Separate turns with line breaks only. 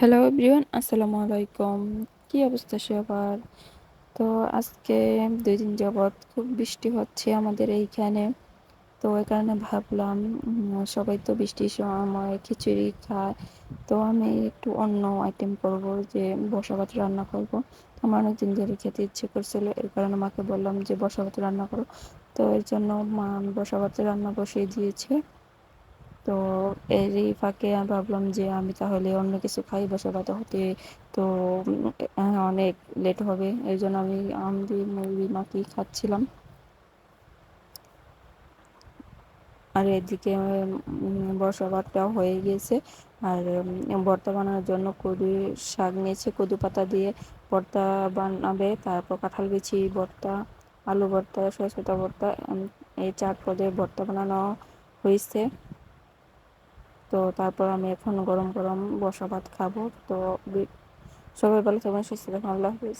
Hello everyone আসসালামু আলাইকুম কি অবস্থা সবার? তো আজকে দুই দিন যাবৎ খুব বৃষ্টি হচ্ছে আমাদের এইখানে। তো এই কারণে ভাবলাম সবাই তো বৃষ্টির সময় খিচুড়ি খায়। তো আমি একটু অন্য আইটেম করব, যে বসা ভাত রান্না করব। আমার অনেক দিন ধরে খেতে ইচ্ছে করছিল, এর কারণে মাকে বললাম যে বসা ভাত রান্না করো। তো এর জন্য মা বসা ভাত রান্না বসিয়ে দিয়েছে। তো এরই ফাঁকে আমি ভাবলাম যে আমি তাহলে অন্য কিছু খাই বসে কথা হতে। তো হ্যাঁ, অনেক লেট হবে। এই জন্য আমি আম দিয়ে মুড়ি খাচ্ছিলাম। আর এদিকে বর্ষা ভাতটাও হয়ে গিয়েছে। আর ভর্তা বানানোর জন্য কদু শাক নিয়েছে। কদু পাতা দিয়ে ভর্তা বানাবে। তারপর কাঁঠাল বিচি ভর্তা আলু ভর্তা সরষেটা ভর্তা এই চার পদের ভর্তা বানানো হয়েছে। তো তারপর আমি এখন গরম গরম বসা ভাত খাব। তো সবাই ভালো থাকবেন, সুস্থ থাকবেন, আল্লাহ হাফিজ।